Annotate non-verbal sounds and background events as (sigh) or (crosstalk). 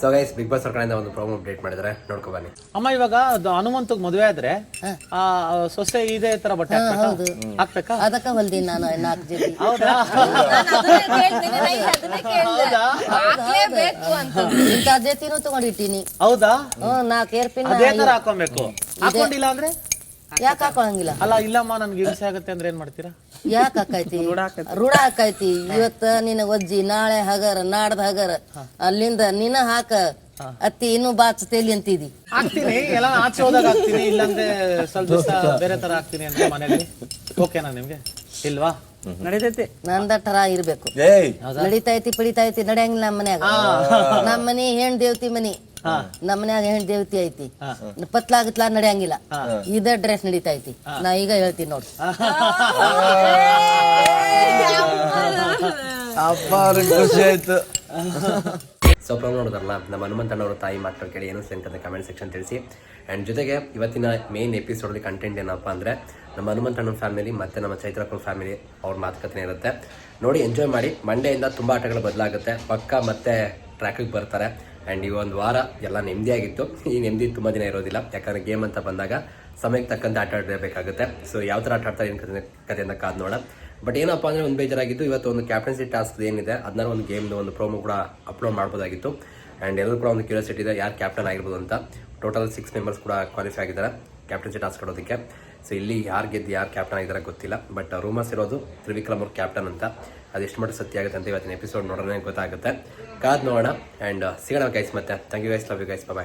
So guys big boss ಅವ್ರ ಕಡೆಯಿಂದ ಒಂದು ಪ್ರೋಮೋ ಅಪ್ಡೇಟ್ ಮಾಡಿದ್ರೆ ನೋಡ್ಕೊ ಬನ್ನಿ. ಅಮ್ಮ ಇವಾಗ ಅದು ಹನುಮಂತಗ್ ಮದುವೆ ಆದ್ರೆ ಆ ಸೊಸೆ ಇದೇ ತರ ಬಟ್ಟೆ ಹಾಕ್ಬೇಕಾ? ಅದಕ್ಕ ಹೊಲ್ದಿನಿ ನಾನು ನಾಲ್ಕು ಜೊತೆ ಹೌದಾ? ಇಂಥ ಜೊತೆನೂ ತಗೊಂಡಿಟ್ಟಿನಿ. ಹೌದಾ? ನಾಲ್ಕು ಏರ್ಪಿನ ಅದೇ ತರ ಹಾಕೊಬೇಕು ಹಾಕೊಂಡಿಲ್ಲ ಅಂದ್ರೆ? ಯಾಕೆ ಹಾಕೊಳಂಗಿಲ್ಲ? ಅಲ್ಲ ಇಲ್ಲಮ್ಮ ನನ್ಗೆ ಹಿಂಸೆ ಆಗತ್ತೆ ಅಂದ್ರೆ ಏನ್ ಮಾಡ್ತೀರಾ? ಯಾಕೆ ಹಾಕೈತಿ? (laughs) ರೂಢ ಹಾಕೈತಿ ಇವತ್ತ ನಿನ್ನ ಒಜ್ಜಿ ನಾಳೆ ಹಗರ ನಾಡ್ದ ಹಗರ. ಅಲ್ಲಿಂದ ನಿನ್ನ ಹಾಕ. ಅತ್ತಿ ಇನ್ನೂ ಬಾಚ್ ತೇಲಿ ಅಂತಿದಿ. ಹಾಕ್ತೀನಿ. ಎಲ್ಲ ಆಚೆ ಹೋದಾಗ ಹಾಕ್ತೀನಿ. ಇಲ್ಲಾಂದ್ರೆ ಸ್ವಲ್ಪ ದಿವಸ ಬೇರೆ ತರ ಹಾಕ್ತೀನಿ ಅಂತ ಮನೇಲಿ. ಓಕೆನಾ ನಿಮ್ಗೆ? ಇಲ್ವಾ? ನಡೀತೈತಿ. ನಂದಟ್ಟರ ಇರ್ಬೇಕು. ಏಯ್. ನಡಿತೈತಿ ಪಿಡಿತೈತಿ ನಡೆಯಂಗಿಲ್ಲ ನಮ್ಮ ಮನ್ಯಾಗ. ನಮ್ಮ ಮನಿ ಹೆಣ್ ದೇವತಿ ಮನಿ. ನಮ್ಮ ಮನ್ಯಾಗ ಹೆಣ್ ದೇವತಿ ಐತಿ. ಪತ್ಲಾ ಗಿತ್ಲಾ ನಡೆಯಂಗಿಲ್ಲ. ಇದ ಡ್ರೆಸ್ ನಡೀತಾ ಐತಿ. ನಾ ಈಗ ಹೇಳ್ತೀನಿ ನೋಡ್ರಿ ಖುಷಿ ಆಯ್ತು. ಸೊ ಪ್ರೋಮೋ ನೋಡಿದ್ರಲ್ಲ ನಮ್ಮ ಹನುಮಂತಣ್ಣವರ ತಾಯಿ ಮಾತ್ರ ಕೇಳಿ ಏನು ಅಂತ ಕಮೆಂಟ್ ಸೆಕ್ಷನ್ ತಿಳಿಸಿ. ಆ್ಯಂಡ್ ಜೊತೆಗೆ ಇವತ್ತಿನ ಮೇನ್ ಎಪಿಸೋಡಲ್ಲಿ ಕಂಟೆಂಟ್ ಏನಪ್ಪ ಅಂದರೆ ನಮ್ಮ ಹನುಮಂತಣ್ಣನ ಫ್ಯಾಮಿಲಿ ಮತ್ತು ನಮ್ಮ ಚೈತ್ರಪ್ಪನ ಫ್ಯಾಮಿಲಿ ಅವ್ರ ಮಾತುಕತೆ ಇರುತ್ತೆ. ನೋಡಿ ಎಂಜಾಯ್ ಮಾಡಿ. ಮಂಡೆಯಿಂದ ತುಂಬ ಆಟಗಳು ಬದಲಾಗುತ್ತೆ. ಪಕ್ಕ ಮತ್ತೆ ಟ್ರ್ಯಾಕಿಗೆ ಬರ್ತಾರೆ. ಆ್ಯಂಡ್ ಈ ಒಂದು ವಾರ ಎಲ್ಲ ನೆಮ್ಮದಿಯಾಗಿತ್ತು ಈ ನೆಮ್ಮದಿ ತುಂಬ ದಿನ ಇರೋದಿಲ್ಲ. ಯಾಕಂದರೆ ಗೇಮ್ ಅಂತ ಬಂದಾಗ ಸಮಯಕ್ಕೆ ತಕ್ಕಂತೆ ಆಟ ಆಡಬೇಕಾಗುತ್ತೆ ಸೊ ಯಾವ ಥರ ಆಟ ಆಡ್ತಾರೆ ಏನು ಕಥೆಯಿಂದ ಕಾದು ನೋಡ ಬಟ್ ಏನಪ್ಪ ಅಂದರೆ ಒಂದು ಬೇಜಾರಾಗಿತ್ತು. ಇವತ್ತು ಒಂದು ಕ್ಯಾಪ್ಟನ್ಸಿ ಟಾಸ್ಕ್ ಏನಿದೆ ಅದನ್ನ ಒಂದು ಗೇಮ್ದು ಒಂದು ಪ್ರೋಮೋ ಕೂಡ ಅಪ್ಲೋಡ್ ಮಾಡ್ಬೋದಾಗಿತ್ತು. ಆ್ಯಂಡ್ ಎಲ್ಲರೂ ಕೂಡ ಒಂದು ಕ್ಯೂರಿಯಾಸಿಟಿ ಇದೆ, ಯಾರು ಕ್ಯಾಪ್ಟನ್ ಆಗಿರ್ಬೋದು ಅಂತ. ಟೋಟಲ್ ಸಿಕ್ಸ್ ಮೆಂಬರ್ಸ್ ಕೂಡ ಕ್ವಾಲಿಫೈ ಆಗಿದ್ದಾರೆ ಕ್ಯಾಪ್ಟನ್ಸಿ ಟಾಸ್ಕ್ ಆಡೋದಕ್ಕೆ ಸೊ ಇಲ್ಲಿ ಯಾರು ಗೆದ್ದು ಯಾರು ಕ್ಯಾಪ್ಟನ್ ಆಗಿದ್ದಾರೆ ಗೊತ್ತಿಲ್ಲ ಬಟ್ ರೂಮರ್ಸ್ ಇರೋದು ತ್ರಿವಿಕ್ರಮ್ ಅವ್ರ ಕ್ಯಾಪ್ಟನ್ ಅಂತ. ಅದೆಷ್ಟು ಮಟ್ಟ ಸತ್ಯ ಆಗುತ್ತೆ ಅಂತ ಇವತ್ತಿನ ಎಪಿಸೋಡ್ ನೋಡೋಣ ಗೊತ್ತಾಗುತ್ತೆ. ಕಾದ್ ನೋಡೋಣ ಆ್ಯಂಡ್ ಸಿಗೋಣ ಗೈಸ್ ಮತ್ತೆ. Thank you guys love you guys bye